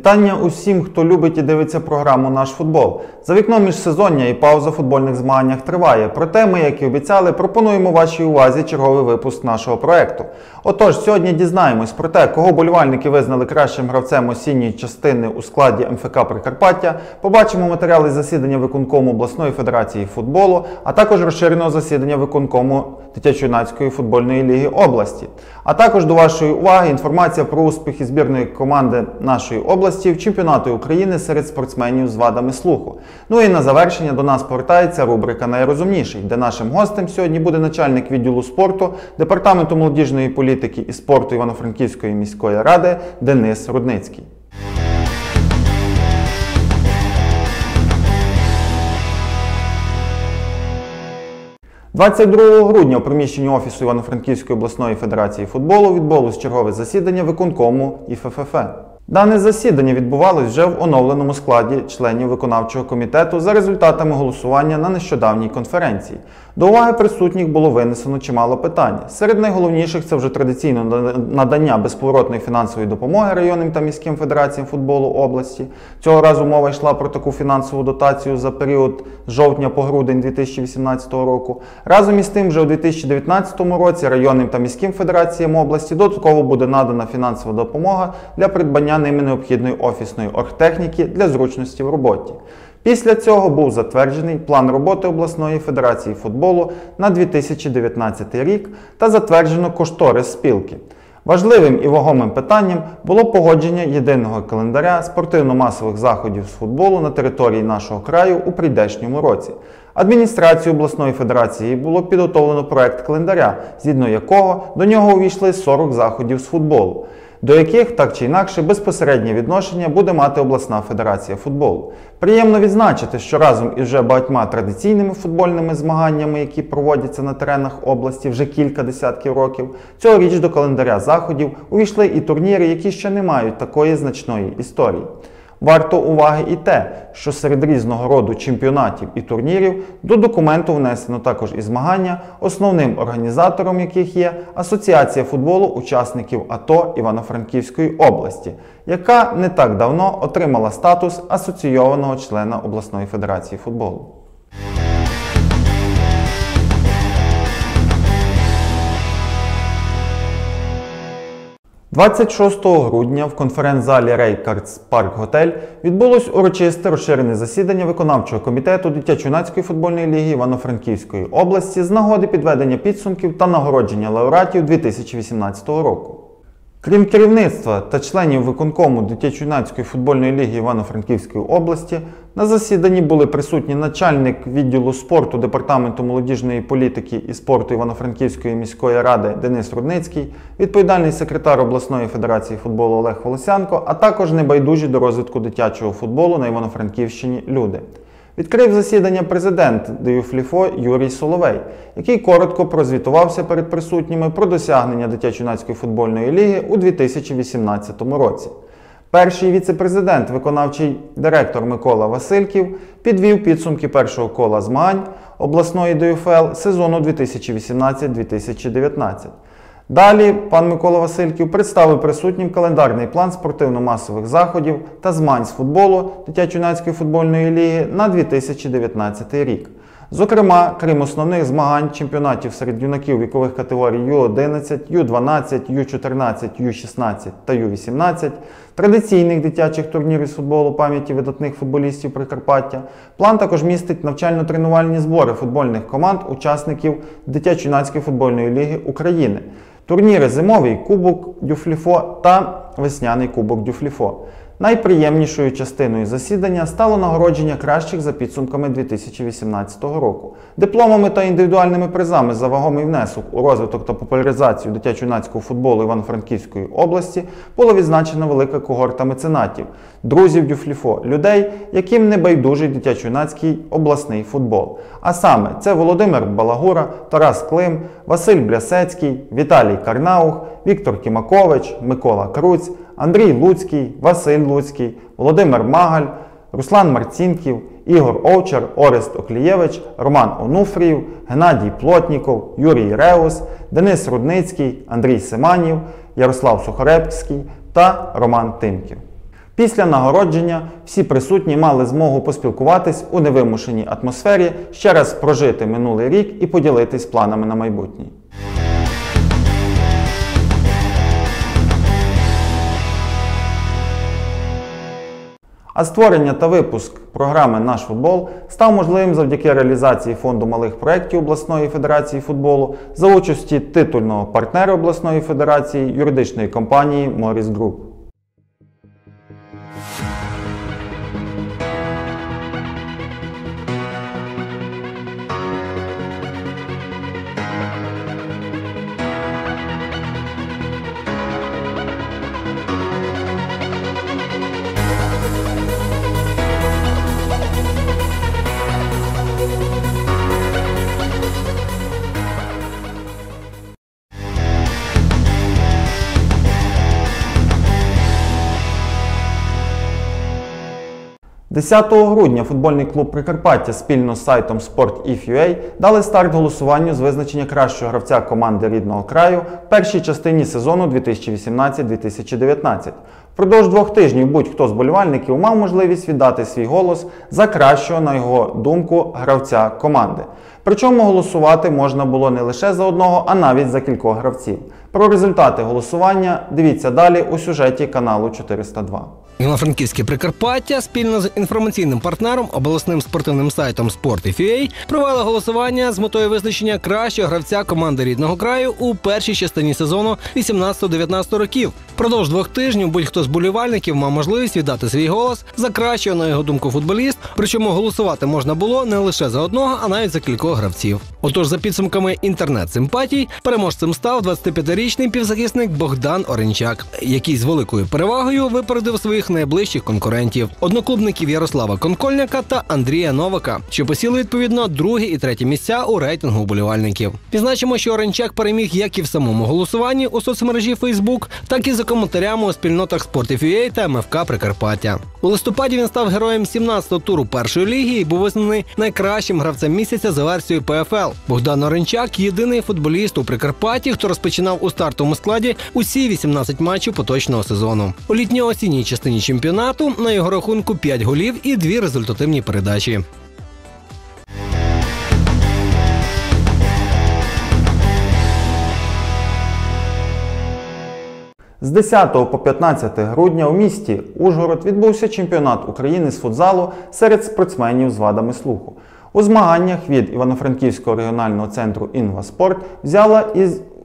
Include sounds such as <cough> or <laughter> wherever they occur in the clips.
Вітання усім, хто любить і дивиться програму Наш футбол. За вікном міжсезоння і пауза в футбольних змаганнях триває. Проте ми, як і обіцяли, пропонуємо вашій увазі черговий випуск нашого проекту. Отож, сьогодні дізнаємось про те, кого болівальники визнали кращим гравцем осінньої частини у складі МФК Прикарпаття. Побачимо матеріали засідання виконкому обласної федерації футболу, а також розширеного засідання виконкому дитячо-юнацької футбольної ліги області. А також до вашої уваги інформація про успіхи збірної команди нашої області в чемпіонаті України серед спортсменів з вадами слуху. Ну і на завершення до нас повертається рубрика Найрозумніший, де нашим гостем сьогодні буде начальник відділу спорту департаменту молодіжної політики і спорту Івано-Франківської міської ради Денис Рудницький. 22 грудня у приміщенні Офісу Івано-Франківської обласної федерації футболу відбулось чергове засідання виконкому і ФФФ. Дане засідання відбувалось вже в оновленому складі членів виконавчого комітету за результатами голосування на нещодавній конференції. До уваги присутніх було винесено чимало питань. Серед найголовніших це вже традиційно надання безповоротної фінансової допомоги районним та міським федераціям футболу області. Цього разу мова йшла про таку фінансову дотацію за період з жовтня по грудень 2018 року. Разом із тим, вже у 2019 році районним та міським федераціям області додатково буде надана фінансова допомога для придбання ними необхідної офісної оргтехніки для зручності в роботі. Після цього був затверджений план роботи обласної федерації футболу на 2019 рік та затверджено кошторис спілки. Важливим і вагомим питанням було погодження єдиного календаря спортивно-масових заходів з футболу на території нашого краю у прийдешньому році. Адміністрацією обласної федерації було підготовлено проект календаря, згідно якого до нього увійшли 40 заходів з футболу до яких так чи інакше безпосереднє відношення буде мати обласна федерація футболу. Приємно відзначити, що разом із вже багатьма традиційними футбольними змаганнями, які проводяться на теренах області вже кілька десятків років, цьогоріч до календаря заходів увійшли і турніри, які ще не мають такої значної історії. Варто уваги і те, що серед різного роду чемпіонатів і турнірів до документу внесено також і змагання, основним організатором яких є Асоціація футболу учасників АТО Івано-Франківської області, яка не так давно отримала статус асоційованого члена обласної федерації футболу. 26 грудня в конференц-залі Рейкардс Парк Готель відбулось урочисте розширене засідання виконавчого комітету дитячо-юнацької футбольної ліги Івано-Франківської області з нагоди підведення підсумків та нагородження лауреатів 2018 року. Крім керівництва та членів виконкому дитячо-юнацької футбольної ліги Івано-Франківської області, на засіданні були присутні начальник відділу спорту Департаменту молодіжної політики і спорту Івано-Франківської міської ради Денис Рудницький, відповідальний секретар обласної федерації футболу Олег Волосянко, а також небайдужі до розвитку дитячого футболу на Івано-Франківщині люди. Відкрив засідання президент ДЮФЛІФО Юрій Соловей, який коротко прозвітувався перед присутніми про досягнення дитячо-юнацької футбольної ліги у 2018 році. Перший віце-президент, виконавчий директор Микола Васильків, підвів підсумки першого кола змагань обласної ДЮФЛ сезону 2018-2019. Далі пан Микола Васильків представив присутнім календарний план спортивно-масових заходів та змагань з футболу дитячо-юнацької футбольної ліги на 2019 рік. Зокрема, крім основних змагань чемпіонатів серед юнаків вікових категорій Ю-11, Ю-12, Ю-14, Ю-16 та Ю-18, традиційних дитячих турнірів з футболу пам'яті видатних футболістів Прикарпаття, план також містить навчально-тренувальні збори футбольних команд, учасників дитячо-юнацької футбольної ліги України. Турніри Зимовий Кубок Дюфліфо та Весняний Кубок Дюфліфо. Найприємнішою частиною засідання стало нагородження кращих за підсумками 2018 року. Дипломами та індивідуальними призами за вагомий внесок у розвиток та популяризацію дитячо-юнацького футболу Івано-Франківської області була відзначена велика когорта меценатів, друзів Дюфліфо, людей, яким не байдужий дитячо-юнацький обласний футбол. А саме це Володимир Балагура, Тарас Клим, Василь Блясецький, Віталій Карнаух, Віктор Кімакович, Микола Круць. Андрій Луцький, Василь Луцький, Володимир Магаль, Руслан Марцінків, Ігор Овчар, Орест Оклієвич, Роман Онуфріїв, Геннадій Плотніков, Юрій Реус, Денис Рудницький, Андрій Семанів, Ярослав Сухарепський та Роман Тимків. Після нагородження всі присутні мали змогу поспілкуватись у невимушеній атмосфері, ще раз прожити минулий рік і поділитись планами на майбутнє. А створення та випуск програми Наш футбол став можливим завдяки реалізації фонду малих проєктів обласної федерації футболу за участі титульного партнера обласної федерації юридичної компанії Моріс Груп. – 10 грудня футбольний клуб Прикарпаття спільно з сайтом Sport.if.ua дали старт голосуванню з визначення кращого гравця команди рідного краю в першій частині сезону 2018-2019. Впродовж двох тижнів будь-хто з болівальників мав можливість віддати свій голос за кращого, на його думку, гравця команди. Причому голосувати можна було не лише за одного, а навіть за кількох гравців. Про результати голосування дивіться далі у сюжеті каналу 402. Івано-Франківське Прикарпаття спільно з інформаційним партнером обласним спортивним сайтом Sport.fa провели голосування з метою визначення кращого гравця команди рідного краю у першій частині сезону 18-19 років. Продовж двох тижнів будь-хто з болівальників мав можливість віддати свій голос за кращого, на його думку, футболіст. Причому голосувати можна було не лише за одного, а навіть за кількох гравців. Отож, за підсумками інтернет-симпатій, переможцем став 25-річний півзахисник Богдан Оренчак, який з великою перевагою випередив своїх найближчих конкурентів одноклубників Ярослава Конкольняка та Андрія Новака, що посіли відповідно друге і третє місця у рейтингу вболівальників. Відзначимо, що Оренчак переміг як і в самому голосуванні у соцмережі Facebook, так і за коментарями у спільнотах Sport.fa та МФК Прикарпаття. У листопаді він став героєм 17-го туру першої ліги і був визнаний найкращим гравцем місяця за версією ПФЛ. Богдан Оренчак єдиний футболіст у Прикарпатті, хто розпочинав у стартовому складі усі 18 матчів поточного сезону. У літньо-осінній частині чемпіонату на його рахунку 5 голів і 2 результативні передачі. З 10 по 15 грудня у місті Ужгород відбувся чемпіонат України з футзалу серед спортсменів з вадами слуху. У змаганнях від Івано-Франківського регіонального центру «Інваспорт» взяла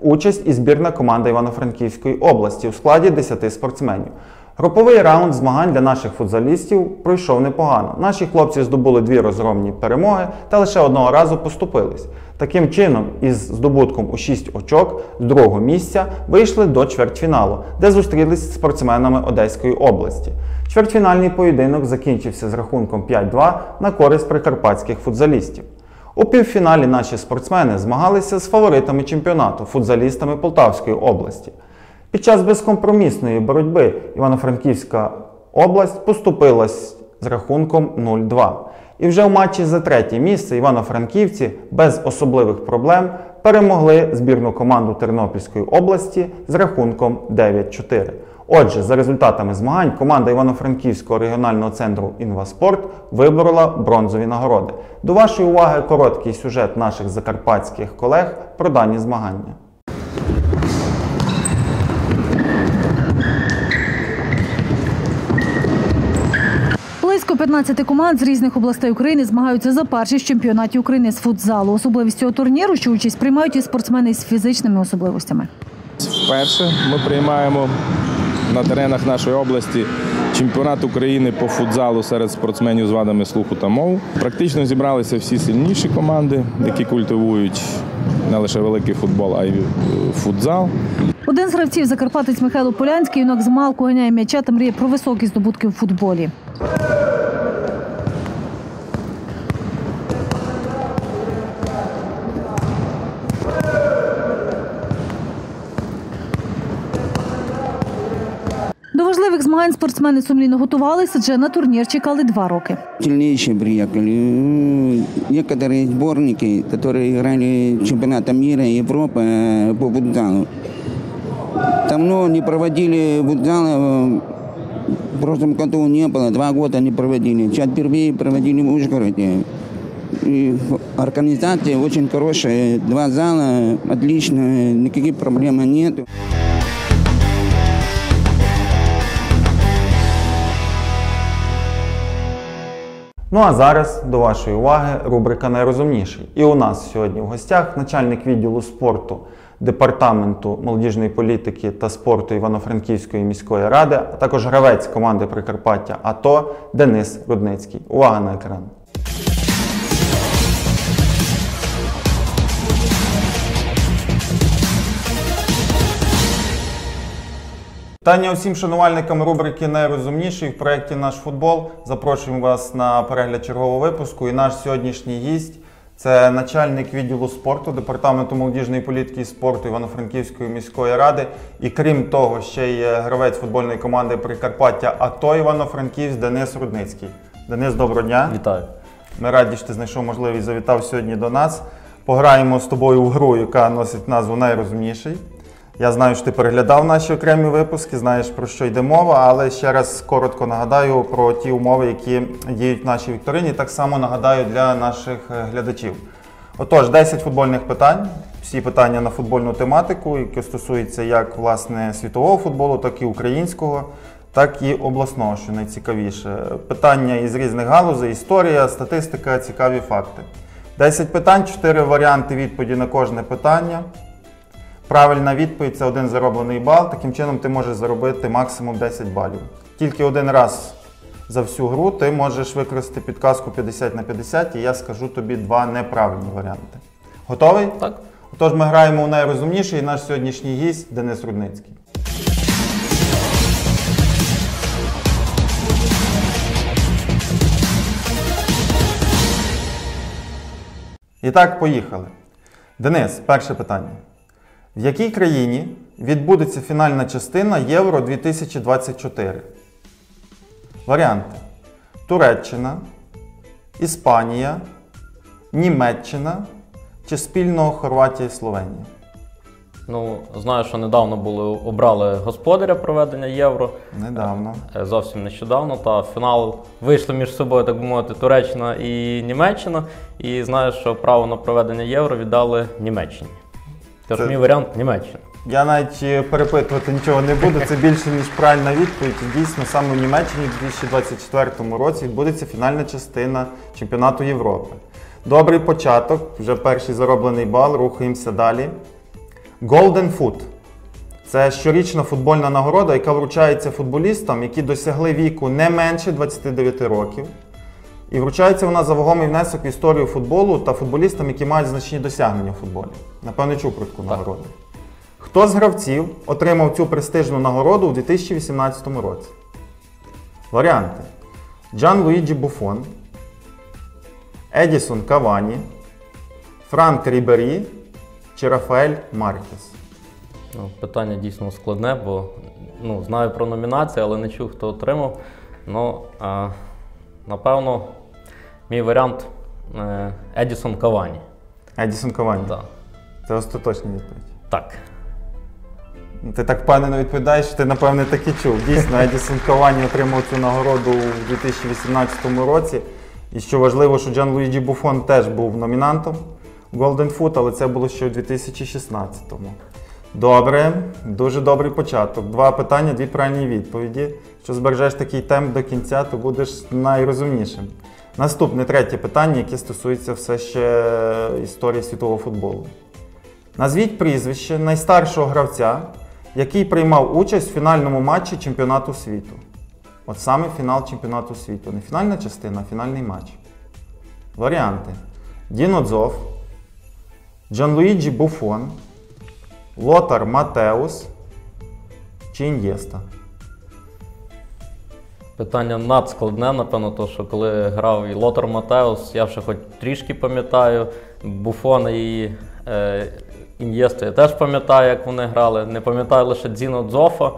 участь і збірна команда Івано-Франківської області у складі 10 спортсменів. Груповий раунд змагань для наших футзалістів пройшов непогано. Наші хлопці здобули дві розгромні перемоги та лише одного разу поступились. Таким чином, із здобутком у 6 очок з другого місця вийшли до чвертьфіналу, де зустрілись з спортсменами Одеської області. Чвертьфінальний поєдинок закінчився з рахунком 5-2 на користь прикарпатських футзалістів. У півфіналі наші спортсмени змагалися з фаворитами чемпіонату футзалістами Полтавської області. Під час безкомпромісної боротьби Івано-Франківська область поступилась з рахунком 0-2. І вже в матчі за третє місце івано-франківці без особливих проблем перемогли збірну команду Тернопільської області з рахунком 9-4. Отже, за результатами змагань команда Івано-Франківського регіонального центру Інваспорт виборола бронзові нагороди. До вашої уваги короткий сюжет наших закарпатських колег про дані змагання. Близько 15 команд з різних областей України змагаються за першість чемпіонаті України з футзалу. Особливість цього турніру, що участь приймають і спортсмени з фізичними особливостями. Вперше ми приймаємо на теренах нашої області чемпіонат України по футзалу серед спортсменів з вадами слуху та мов. Практично зібралися всі сильніші команди, які культивують не лише великий футбол, а й е, футзал. Один з гравців Закарпатець Михайло Полянський юнак з малку ганяє м'яча та мріє про високі здобутки в футболі. До важливих змагань спортсмени сумлінно готувалися, адже на турнір чекали два роки. Сильнейшие приехали. М, Некоторые сборники, которые играли чемпионата мира и Европы э, по футзалу. Давно не проводили футзала, э, В прошлом году не было, два года не проводили. Сейчас впервые проводили в Ужгороде. И организация очень хорошая, два зала, отлично, никаких проблем нет. Ну а зараз до вашої уваги рубрика Найрозумніший. І у нас сьогодні в гостях начальник відділу спорту департаменту молодіжної політики та спорту Івано-Франківської міської ради, а також гравець команди Прикарпаття АТО Денис Рудницький. Увага на екран. Питання усім шанувальникам рубрики Найрозумніший в проєкті Наш футбол. Запрошуємо вас на перегляд чергового випуску. І наш сьогоднішній гість це начальник відділу спорту департаменту молодіжної політики і спорту Івано-Франківської міської ради. І крім того, ще є гравець футбольної команди Прикарпаття АТО Івано-Франківськ Денис Рудницький. Денис, доброго дня. Вітаю. Ми раді, що ти знайшов можливість завітав сьогодні до нас. Пограємо з тобою в гру, яка носить назву Найрозумніший. Я знаю, що ти переглядав наші окремі випуски, знаєш про що йде мова, але ще раз коротко нагадаю про ті умови, які діють в нашій вікторині. Так само нагадаю для наших е, глядачів. Отож, 10 футбольних питань, всі питання на футбольну тематику, які стосуються як власне світового футболу, так і українського, так і обласного, що найцікавіше. Питання із різних галузей, історія, статистика, цікаві факти. 10 питань, 4 варіанти відповіді на кожне питання. Правильна відповідь це один зароблений бал. Таким чином ти можеш заробити максимум 10 балів. Тільки один раз за всю гру ти можеш використати підказку 50 на 50, і я скажу тобі два неправильні варіанти. Готовий? Так. Отож, ми граємо у найрозумніший і наш сьогоднішній гість Денис Рудницький. І так, поїхали. Денис, перше питання. В якій країні відбудеться фінальна частина Євро 2024? Варіанти: Туреччина, Іспанія, Німеччина чи спільно Хорватія і Словенія? Ну, знаю, що недавно були обрали господаря проведення євро. Недавно. е, Зовсім нещодавно. Та в фінал вийшли між собою, так би мовити, Туреччина і Німеччина. І знаю, що право на проведення євро віддали Німеччині. Тож Це- мій варіант Німеччина. Я навіть е, перепитувати нічого не буду. Це більше ніж правильна відповідь. Дійсно, саме в Німеччині у 2024 році відбудеться фінальна частина чемпіонату Європи. Добрий початок, вже перший зароблений бал. Рухаємося далі. Golden Foot – це щорічна футбольна нагорода, яка вручається футболістам, які досягли віку не менше 29 років. І вручається вона за вагомий внесок в історію футболу та футболістам, які мають значні досягнення в футболі. Напевне, чув про таку нагороду. Хто з гравців отримав цю престижну нагороду у 2018 році? Варіанти: Джан Луїджі Буфон, Едісон Кавані, Франк Рібері чи Рафаель Маркес. Ну, питання дійсно складне, бо ну, знаю про номінації, але не чув, хто отримав. Ну, а, напевно, мій варіант е, Едісон Кавані. Едісон Кавані. Так. Це остаточна відповідь. так. Ти так впевнено відповідаєш, що ти, напевне, так і чув. Дійсно, Едісон Кавані отримав цю нагороду у 2018 році. І що важливо, що Джан Луїджі Буфон теж був номінантом Golden Foot, але це було ще у 2016-му. Добре, дуже добрий початок. Два питання, дві правильні відповіді. Що збережеш такий темп до кінця, то будеш найрозумнішим. Наступне третє питання, яке стосується все ще історії світового футболу. Назвіть прізвище найстаршого гравця, який приймав участь в фінальному матчі чемпіонату світу. От саме фінал чемпіонату світу. Не фінальна частина, а фінальний матч. Варіанти: Діно Дзов, Джанлуїджі Буфон, Лотар Матеус чи Ін'єста. Питання надскладне, напевно, то що коли грав і Лотар Матеус, я вже хоч трішки пам'ятаю. Буфон і е, Ін'єсту я теж пам'ятаю, як вони грали. Не пам'ятаю лише Дзіно Дзофа.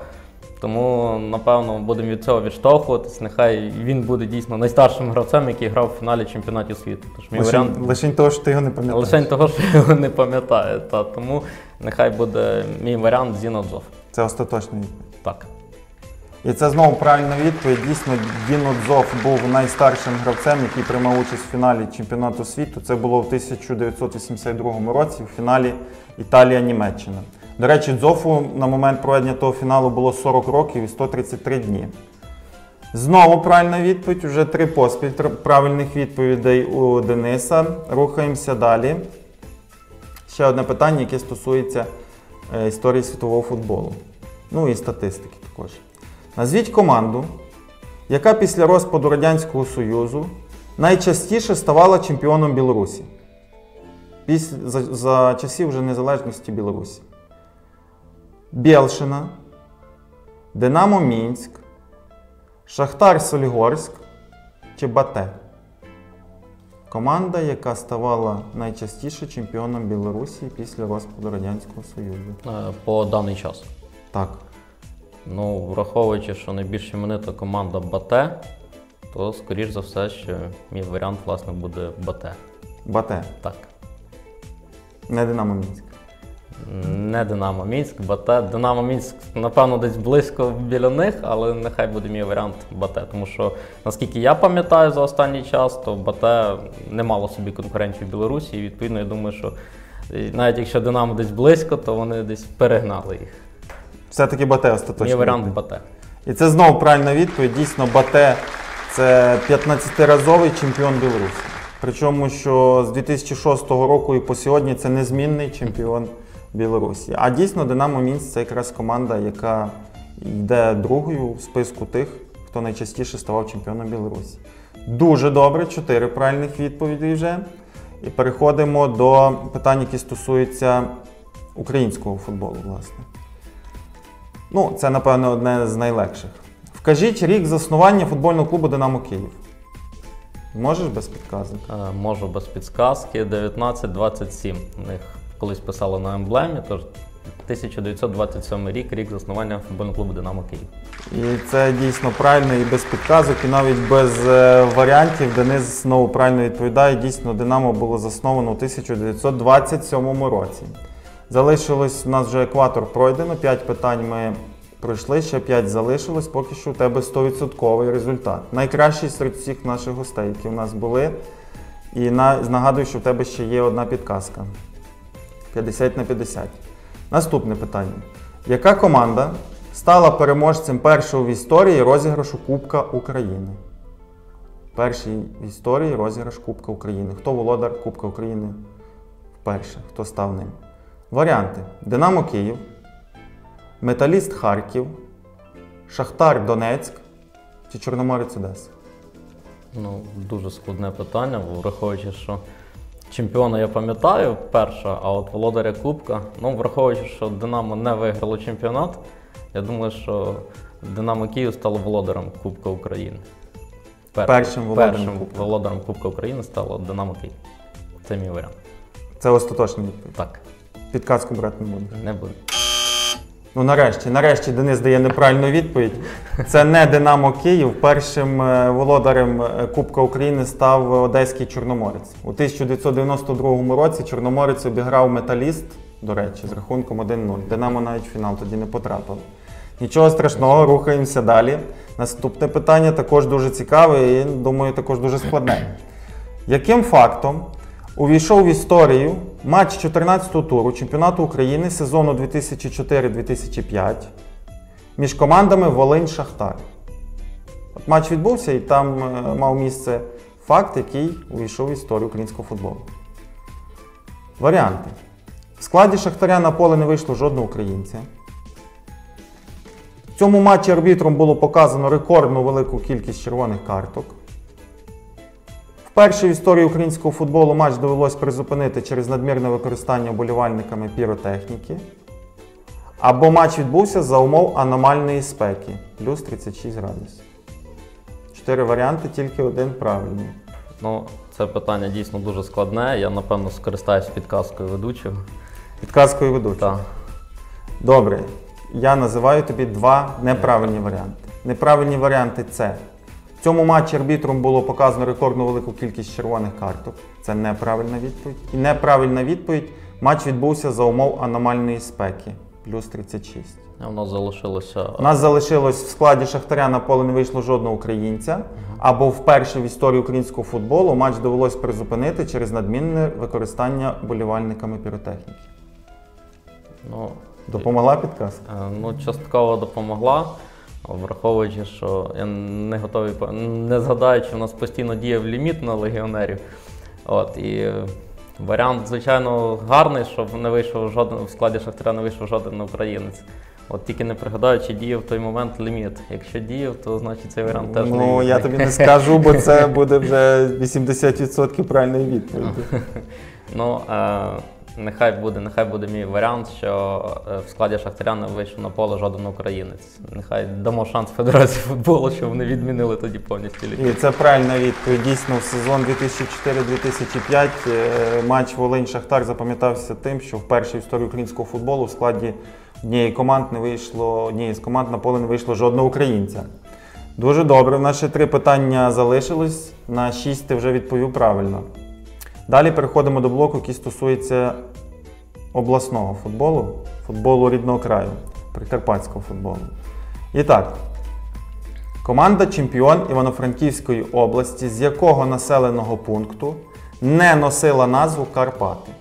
Тому, напевно, будемо від цього відштовхуватись. Нехай він буде дійсно найстаршим гравцем, який грав в фіналі чемпіонатів світу. Тож мій Лишень, варіант лишень того, що ти його не пам'ятаєш. лише того, що я його не пам'ятаю. Та, тому нехай буде мій варіант Зіно Дзоф. Це відповідь. Так. І це знову правильна відповідь. Дійсно, Діно Дзов був найстаршим гравцем, який приймав участь в фіналі чемпіонату світу. Це було в 1982 році в фіналі Італія-Німеччина. До речі, Дзофу на момент проведення того фіналу було 40 років і 133 дні. Знову правильна відповідь. Уже три поспіль правильних відповідей у Дениса. Рухаємося далі. Ще одне питання, яке стосується е, історії світового футболу. Ну і статистики також. Назвіть команду, яка після розпаду Радянського Союзу найчастіше ставала чемпіоном Білорусі. Після, за, за часів вже незалежності Білорусі. Бєлшина, Динамо Мінськ, Шахтар Солігорськ чи Бате. Команда, яка ставала найчастіше чемпіоном Білорусі після розпаду Радянського Союзу. Е, По даний час. Так. Ну, враховуючи, що найбільш іменита команда Бате, то скоріш за все, що мій варіант власне буде Бате. Бате. Так. Не Динамо Мінськ. Не Динамо Мінськ, Бате. Динамо Мінськ, напевно, десь близько біля них, але нехай буде мій варіант Бате. Тому що, наскільки я пам'ятаю за останній час, то Бате не мало собі конкурентів в Білорусі. І відповідно, я думаю, що навіть якщо Динамо десь близько, то вони десь перегнали їх. Все-таки Бате остаточно. Мій варіант Бате. І це знову правильна відповідь. Дійсно, Бате це 15-разовий чемпіон Білорусі. Причому, що з 2006 року і по сьогодні це незмінний чемпіон Білорусі. А дійсно, Динамо Мінськ це якраз команда, яка йде другою в списку тих, хто найчастіше ставав чемпіоном Білорусі. Дуже добре, чотири правильних відповіді вже. І переходимо до питань, які стосуються українського футболу, власне. Ну, це, напевно, одне з найлегших. Вкажіть рік заснування футбольного клубу Динамо Київ. Можеш без підказок? Е, Можу без підсказки. 1927. У них колись писали на емблемі, тож 1927 рік, рік заснування футбольного клубу Динамо Київ. І це дійсно правильно і без підказок, і навіть без е, варіантів Денис знову правильно відповідає. Дійсно, Динамо було засновано у 1927 році. Залишилось у нас вже екватор пройдено. 5 питань ми пройшли, ще 5 залишилось. Поки що у тебе 100% результат. Найкращий серед всіх наших гостей, які у нас були. І на, нагадую, що в тебе ще є одна підказка. 50 на 50. Наступне питання. Яка команда стала переможцем першого в історії розіграшу Кубка України? Перший в історії розіграш Кубка України. Хто володар Кубка України вперше? Хто став ним? Варіанти: Динамо Київ, Металіст Харків, Шахтар Донецьк чи Чорноморець Одеса? Ну, дуже складне питання, враховуючи, що чемпіона я пам'ятаю перша, а от володаря Кубка, ну, враховуючи, що Динамо не виграло чемпіонат, я думаю, що Динамо Київ стало володарем Кубка України. Пер- Першим володарем першим Кубка. володарем Кубка України стало Динамо Київ. Це мій варіант. Це остаточна відповідь. Так, Підказку брати не буду. не буде. Ну, нарешті, нарешті Денис дає неправильну відповідь. Це не Динамо Київ. Першим е, володарем е, Кубка України став Одеський Чорноморець. У 1992 році Чорноморець обіграв металіст, до речі, з рахунком 1-0. Динамо навіть в фінал тоді не потрапив. Нічого страшного, рухаємося далі. Наступне питання також дуже цікаве і, думаю, також дуже складне. Яким фактом увійшов в історію матч 14-го туру чемпіонату України сезону 2004-2005 між командами Волинь-Шахтар? От матч відбувся і там е, мав місце факт, який увійшов в історію українського футболу. Варіанти. В складі Шахтаря на поле не вийшло жодного українця. В цьому матчі арбітром було показано рекордну велику кількість червоних карток. Вперше в історії українського футболу матч довелось призупинити через надмірне використання вболівальниками піротехніки. Або матч відбувся за умов аномальної спеки плюс 36 градусів. Чотири варіанти, тільки один правильний. Ну, це питання дійсно дуже складне. Я, напевно, скористаюсь підказкою ведучого. Підказкою ведучого. Так. Добре. Я називаю тобі два неправильні варіанти. Неправильні варіанти це. В цьому матчі арбітром було показано рекордну велику кількість червоних карток. Це неправильна відповідь. І неправильна відповідь. Матч відбувся за умов аномальної спеки плюс 36. А У нас залишилося У нас залишилось в складі Шахтаря на поле не вийшло жодного українця. Або вперше в історії українського футболу матч довелось призупинити через надмінне використання болівальниками піротехніки. ну, Допомогла підказка? Е, Ну, частково допомогла, враховуючи, що я не готовий не згадаю, чи в нас постійно діяв ліміт на легіонерів. От, і варіант, звичайно, гарний, щоб не вийшов жоден в складі Шахтаря не вийшов жоден українець. От тільки не пригадаю, чи діяв в той момент ліміт. Якщо діяв, то значить цей варіант теж Ну, лімітний. я тобі не скажу, бо це <laughs> буде вже 80% правильної відповіді. Ну, е, нехай буде, нехай буде мій варіант, що е, в складі Шахтаря не вийшов на поле жоден українець. Нехай дамо шанс Федерації футболу, щоб вони відмінили тоді повністю ліг. І це правильна відповідь. Дійсно, в сезон 2004-2005 е, матч Волинь-Шахтар запам'ятався тим, що в історії українського футболу в складі однієї команд не вийшло, однієї з команд на поле не вийшло жодного українця. Дуже добре. Ще три питання залишилось. На шість ти вже відповів правильно. Далі переходимо до блоку, який стосується обласного футболу, футболу рідного краю, прикарпатського футболу. І так, Команда чемпіон Івано-Франківської області, з якого населеного пункту не носила назву Карпати.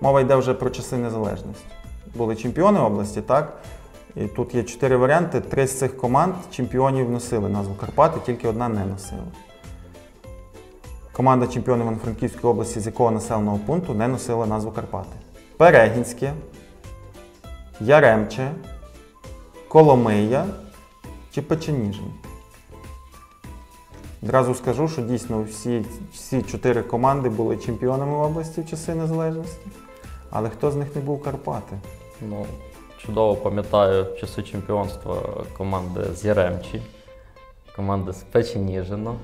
Мова йде вже про часи незалежності. Були чемпіони області, так? І тут є чотири варіанти. Три з цих команд чемпіонів носили назву Карпати, тільки одна не носила. Команда чемпіонів Івано-Франківської області, з якого населеного пункту не носила назву Карпати. Перегінське, Яремче, Коломия чи Печеніжин. Одразу скажу, що дійсно всі, всі чотири команди були чемпіонами області в часи незалежності. Але хто з них не був Карпати? Ну, чудово пам'ятаю часи чемпіонства команди з Яремчі, команди з Печеніжина.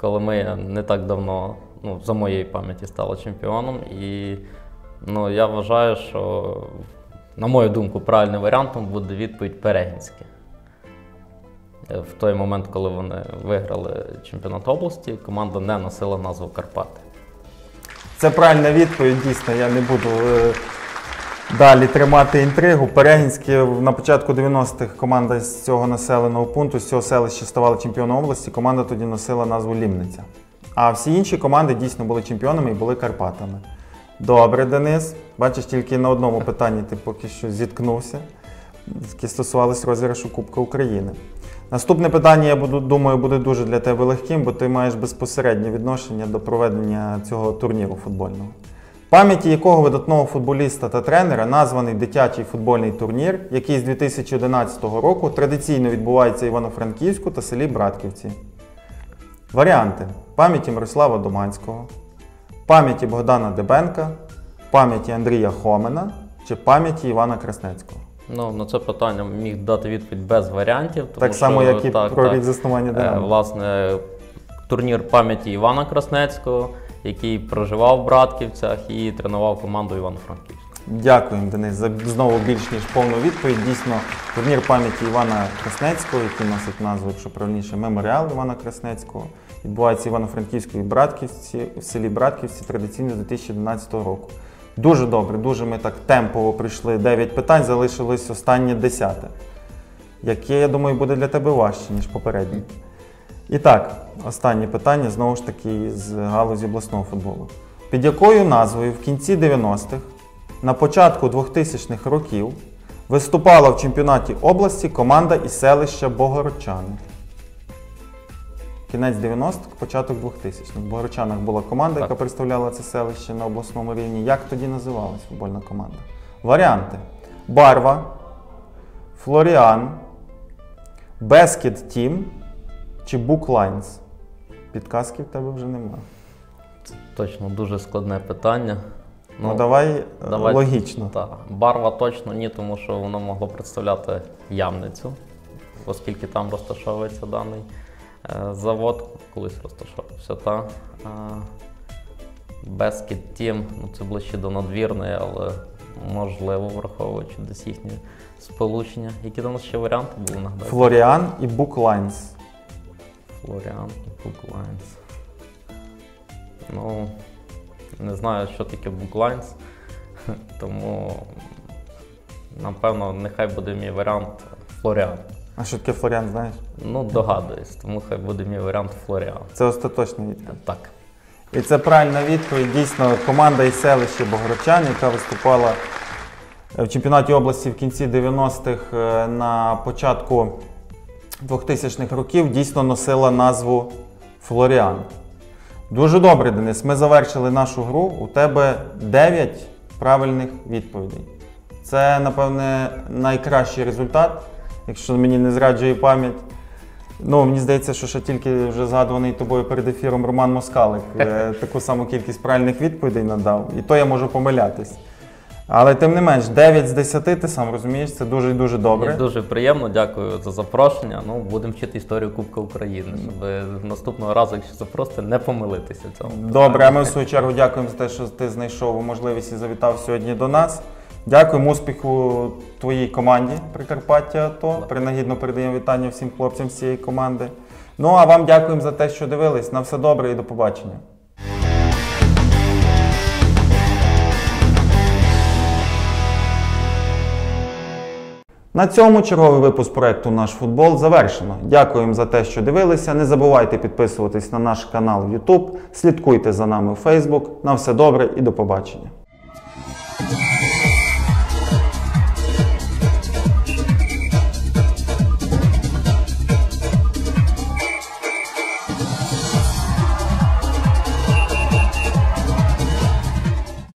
Коли ми не так давно, ну, за моєї пам'яті, стали чемпіоном. І ну, я вважаю, що, на мою думку, правильним варіантом буде відповідь Перегінське. В той момент, коли вони виграли чемпіонат області, команда не носила назву Карпати. Це правильна відповідь, дійсно, я не буду е, далі тримати інтригу. Перегінське на початку 90-х команда з цього населеного пункту, з цього селища ставала чемпіоном області. Команда тоді носила назву Лімниця. А всі інші команди дійсно були чемпіонами і були Карпатами. Добре, Денис. Бачиш, тільки на одному питанні ти поки що зіткнувся, яке стосувалось розіграшу Кубка України. Наступне питання, я буду, думаю, буде дуже для тебе легким, бо ти маєш безпосереднє відношення до проведення цього турніру футбольного. Пам'яті якого видатного футболіста та тренера названий дитячий футбольний турнір, який з 2011 року традиційно відбувається в Івано-Франківську та селі Братківці. Варіанти: пам'яті Мирослава Доманського, пам'яті Богдана Дебенка, пам'яті Андрія Хомена чи пам'яті Івана Краснецького. Ну, на це питання міг дати відповідь без варіантів. Тому Так само, що, як і так, про так. рік заснування Е, Власне, турнір пам'яті Івана Краснецького, який проживав в Братківцях і тренував команду Івано-Франківська. Дякуємо, Денис, за знову більш ніж повну відповідь. Дійсно, турнір пам'яті Івана Краснецького, який носить назву, якщо правильніше, меморіал Івана Краснецького, відбувається Івано-Франківській Братківці, в селі Братківці традиційно з 2011 року. Дуже добре, дуже ми так темпово прийшли 9 питань, залишилось останнє 10, яке, я думаю, буде для тебе важче, ніж попереднє. І так, останнє питання знову ж таки з галузі обласного футболу. Під якою назвою в кінці 90-х, на початку 2000-х років виступала в чемпіонаті області команда із селища Богородчани? Кінець 90-х, початок 2000-х. В Богородчанах була команда, яка представляла це селище на обласному рівні. Як тоді називалась футбольна команда? Варіанти: Барва, Флоріан, Бескет Тім чи Буклайнс? Підказки в тебе вже немає. Точно дуже складне питання. Ну, давай, е, давай- логічно. Так, барва точно ні, тому що воно могло представляти ямницю, оскільки там розташовується даний е, завод, колись розташовувався. Та. Бескет Тім, ну це ближче до надвірної, але можливо, враховуючи десь їхнє сполучення. Які там ще варіанти були нагадати? Флоріан і Буклайнс. І Буклайнс. Ну, не знаю, що таке Буклайнс, <laughs> тому напевно, нехай буде мій варіант Флоріан. А що таке Флоріан, знаєш? Ну, догадуюсь, тому хай буде мій варіант Флоріан. Це остаточна відповідь. Так. І це правильна відповідь. Дійсно, команда із селища Богородчан, яка виступала в чемпіонаті області в кінці 90-х е, на початку 2000-х років, дійсно носила назву Флоріан. Дуже добре, Денис. Ми завершили нашу гру. У тебе 9 правильних відповідей. Це, напевне, найкращий результат, якщо мені не зраджує пам'ять. Ну, мені здається, що ще тільки вже згадуваний тобою перед ефіром Роман Москалик <laughs> е, таку саму кількість правильних відповідей надав. І то я можу помилятись. Але тим не менш, 9 з 10, ти сам розумієш, це дуже і дуже добре. Мені дуже приємно, дякую за запрошення. Ну, будемо вчити історію Кубка України, щоб наступного разу, якщо запросите, не помилитися в цьому. Добре, а ми в свою чергу дякуємо за те, що ти знайшов можливість і завітав сьогодні до нас. Дякуємо успіху твоїй команді Прикарпаття АТО. Принагідно передаємо вітання всім хлопцям з цієї команди. Ну а вам дякуємо за те, що дивились. На все добре і до побачення. На цьому черговий випуск проекту Наш футбол завершено. Дякуємо за те, що дивилися. Не забувайте підписуватись на наш канал в YouTube, слідкуйте за нами у Facebook. На все добре і до побачення.